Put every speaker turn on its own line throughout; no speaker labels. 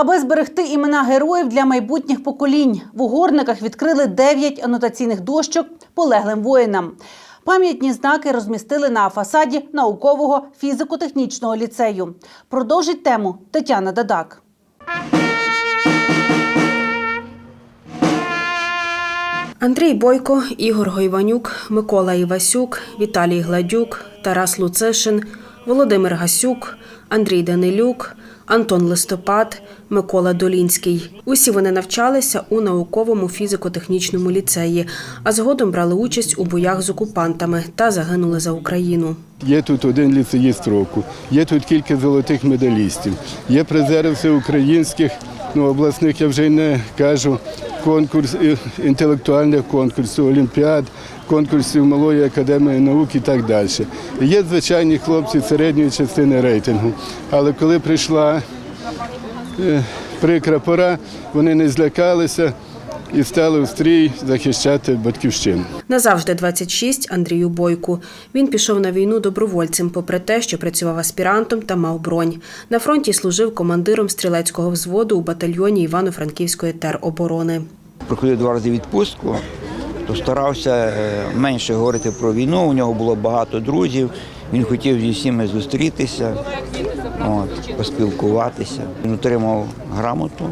Аби зберегти імена героїв для майбутніх поколінь, в угорниках відкрили 9 анотаційних дощок полеглим воїнам. Пам'ятні знаки розмістили на фасаді наукового фізико-технічного ліцею. Продовжить тему Тетяна Дадак.
Андрій Бойко, Ігор Гойванюк, Микола Івасюк, Віталій Гладюк, Тарас Луцишин, Володимир Гасюк, Андрій Данилюк, Антон Листопад, Микола Долінський. Усі вони навчалися у науковому фізико-технічному ліцеї, а згодом брали участь у боях з окупантами та загинули за Україну.
Є тут один ліцеїст року, є тут кілька золотих медалістів, є призери всеукраїнських, ну обласних я вже й не кажу, конкурс інтелектуальних конкурсів, олімпіад, конкурсів Малої академії наук і так далі. Є звичайні хлопці середньої частини рейтингу. Але коли прийшла е, прикра пора, вони не злякалися і стали у стрій захищати батьківщину.
Назавжди 26 Андрію Бойку. Він пішов на війну добровольцем, попри те, що працював аспірантом та мав бронь. На фронті служив командиром стрілецького взводу у батальйоні Івано-Франківської тероборони.
проходив два рази відпустку, то старався е, менше говорити про війну. У нього було багато друзів. Він хотів зі всіми зустрітися, от, поспілкуватися. Він отримав грамоту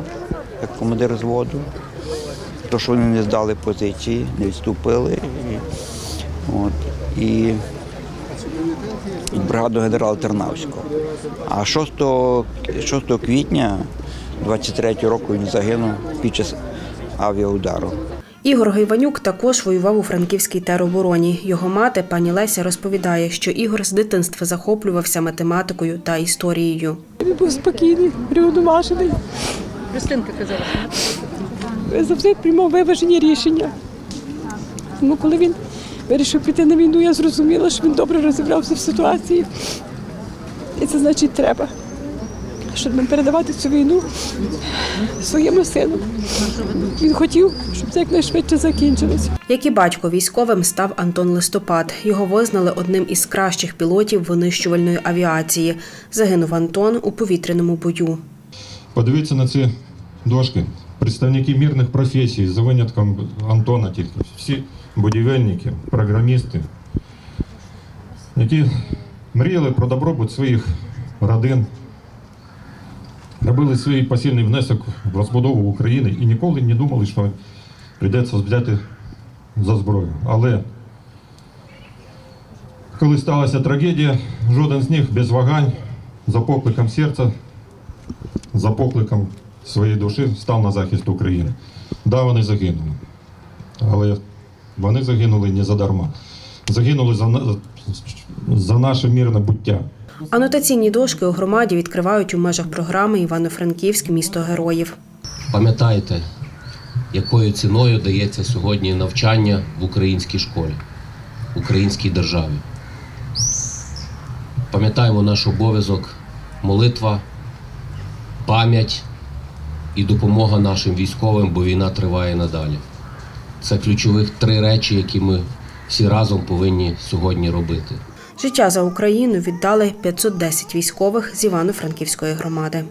як командир взводу. То, що вони не здали позиції, не відступили. І, от, і від бригаду генерала Тернавського. А 6, 6 квітня 23 року він загинув під час авіаудару.
Ігор Гайванюк також воював у франківській теробороні. Його мати, пані Леся, розповідає, що Ігор з дитинства захоплювався математикою та історією.
Він був спокійний, врівноважений.
Христинка казала.
Завжди приймав виважені рішення. Тому коли він вирішив піти на війну, я зрозуміла, що він добре розібрався в ситуації. І це значить треба, щоб нам передавати цю війну своєму сину. Він хотів, щоб це якнайшвидше закінчилося.
Як і батько військовим став Антон Листопад. Його визнали одним із кращих пілотів винищувальної авіації. Загинув Антон у повітряному бою.
Подивіться на ці дошки. Представники мирних професій, за винятком Антона тільки. Всі будівельники, програмісти, які мріяли про добробут своїх родин, робили свій посильний внесок в розбудову України і ніколи не думали, що прийдеться взяти за зброю. Але коли сталася трагедія, жоден з них без вагань, за покликом серця за покликом своєї душі став на захист України. Да, вони загинули. Але вони загинули не задарма. Загинули за, за наше мирне буття.
Анотаційні дошки у громаді відкривають у межах програми Івано-Франківськ місто героїв.
Пам'ятайте, якою ціною дається сьогодні навчання в українській школі, в українській державі. Пам'ятаємо наш обов'язок, молитва, пам'ять і допомога нашим військовим, бо війна триває надалі. Це ключових три речі, які ми всі разом повинні сьогодні робити.
Життя за Україну віддали 510 військових з Івано-Франківської громади.